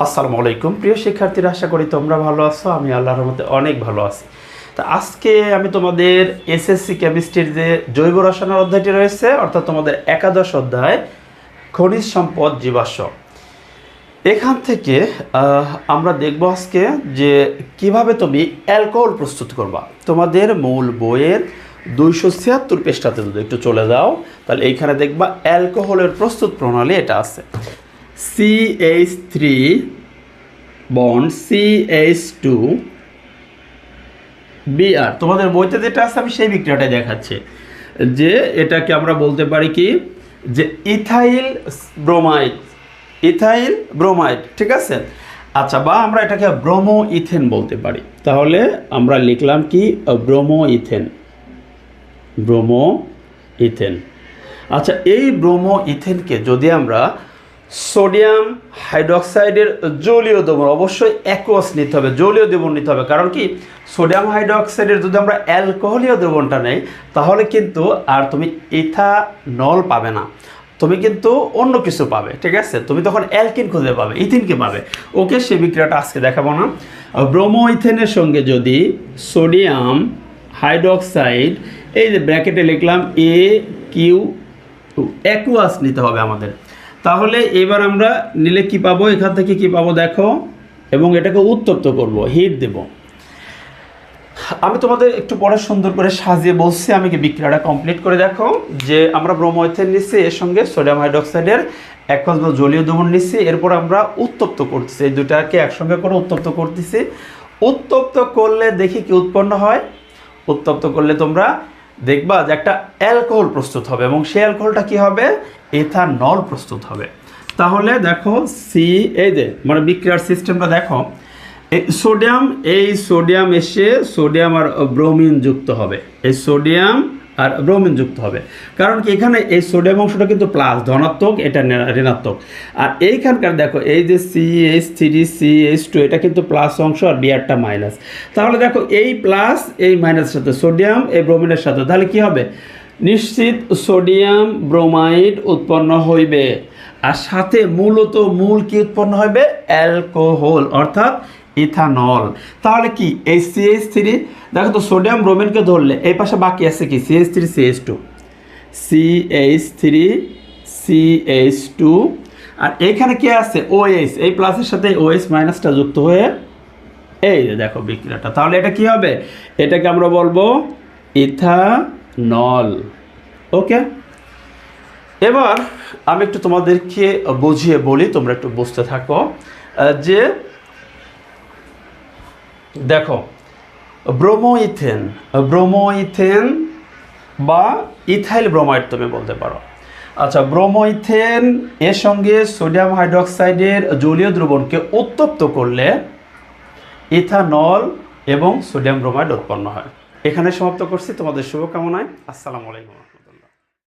আসসালামু আলাইকুম। প্রিয় শিক্ষার্থীরা, আশা করি তোমরা ভালো আছো। আমি আল্লাহর রহমতে অনেক ভালো আছি। তা আজকে আমি তোমাদের এসএসসি কেমিস্ট্রির যে জৈব রসায়নের অধ্যায়টি রয়েছে, অর্থাৎ তোমাদের একাদশ অধ্যায়, খনিজ সম্পদ জীবাশ্ম। এখান থেকে আমরা দেখব আজকে যে কীভাবে তুমি অ্যালকোহল প্রস্তুত করবা। তোমাদের মূল বইয়ের দুইশো ছিয়াত্তর পৃষ্ঠাতে যদি একটু চলে যাও, তাহলে এইখানে দেখবা অ্যালকোহলের প্রস্তুত প্রণালী এটা আছে। C H three bond C H two BR তোমাদের বইতে যেটা আছে, আমি সেই বিক্রিয়াটা দেখাচ্ছি। যে এটাকে আমরা বলতে পারি কি, যে ইথাইল ব্রোমাইড ইথাইল ব্রোমাইড, ঠিক আছে? আচ্ছা বা আমরা এটাকে ব্রোমো ইথেন বলতে পারি। তাহলে আমরা লিখলাম কি ব্রোমো ইথেন ব্রোমো ইথেন আচ্ছা এই ব্রোমো ইথেনকে যদি আমরা সোডিয়াম হাইড্রক্সাইডের জলীয় দ্রবণ। অবশ্যই অ্যাকোয়াস নিতে হবে, জলীয় দ্রবণ নিতে হবে। কারণ কি? সোডিয়াম হাইড্রক্সাইডের যদি আমরা অ্যালকোহলীয় দ্রবণটা নেই, তাহলে কিন্তু আর তুমি ইথানল পাবে না। তুমি কিন্তু অন্য কিছু পাবে, ঠিক আছে? তুমি তখন অ্যালকিন খুঁজে পাবে, ইথিনকে পাবে। ওকে সে বিক্রিয়াটা আজকে দেখাবো না। ব্রোমো ইথেনের সঙ্গে যদি সোডিয়াম হাইড্রক্সাইড, এই যে ব্র্যাকেটে লিখলাম এ কিউ অ্যাকুয়াস নিতে হবে আমাদের। তাহলে এবার আমরা নিলে কি পাবো? এখান থেকে কি পাবো দেখো। এবং এটাকে উত্তপ্ত করব, হিট দেব। আমি তোমাদের একটু পরে সুন্দর করে সাজিয়ে বলছি, আমি কি বিক্রিয়াটা কমপ্লিট করে দেখো। যে আমরা ব্রোমোইথেন নিচ্ছি, এর সঙ্গে সোডিয়াম হাইড্রক্সাইডের এক জলীয় দ্রবণ নিচ্ছি। এরপর আমরা উত্তপ্ত করতেছি, এই দুটাকে একসঙ্গে করে উত্তপ্ত করতেছি। উত্তপ্ত করলে দেখি কি উৎপন্ন হয়? উত্তপ্ত করলে তোমরা দেখবা যে একটা অ্যালকোহল প্রস্তুত হবে এবং সেই অ্যালকোহলটা কি হবে? এথানল প্রস্তুত হবে। তাহলে দেখো সি এই যে মানে বিক্রিয়ার সিস্টেমটা দেখো। সোডিয়াম, এই সোডিয়াম এসে সোডিয়াম আর ব্রোমিন যুক্ত হবে। এই সোডিয়াম আর ব্রোমিন যুক্ত হবে। কারণ কি এখানে এই সোডিয়াম অংশটা কিন্তু প্লাস ধনাত্মক, এটা ঋণাত্মক। আর এইখানকার দেখো, এই যে C H three C H two এটা কিন্তু প্লাস অংশ আর বিয়ারটা মাইনাস তাহলে দেখো, এই প্লাস এই মাইনাসের সাথে সোডিয়াম, এই ব্রোমিনের সাথে, তাহলে কি হবে? নিশ্চিত সোডিয়াম ব্রোমাইড উৎপন্ন হইবে। আর সাথে মূলত মূল কি উৎপন্ন হবে অ্যালকোহল, অর্থাৎ ইথানল। তাহলে কি? এই সিএইচ থ্রি দেখো তো সোডিয়াম ব্রোমিনকে ধরলে, এই পাশে বাকি আছে কি? C H three C H two C H three C H two আর এখানে কি আছে? ওএইচ এই প্লাসের সাথে ওএইচ মাইনাসটা যুক্ত হয়ে, এই যে দেখো বিক্রিয়াটা। তাহলে এটা কি হবে? এটাকে আমরা বলব ইথানল। ওকে? এবার আমি একটু তোমাদেরকে বুঝিয়ে বলি, তোমরা একটু বুঝতে থাকো যে দেখো ব্রোমো ইথেন ব্রোমো ইথেন বা ইথাইল ব্রোমাইড তুমি বলতে পারো। আচ্ছা ব্রোমো ইথেন এর সঙ্গে সোডিয়াম হাইড্রক্সাইডের জলীয় দ্রবণকে উত্তপ্ত করলে ইথানল এবং সোডিয়াম ব্রোমাইড উৎপন্ন হয়। এখানে সমাপ্ত করছি, তোমাদের শুভকামনায়। আসসালামু আলাইকুম।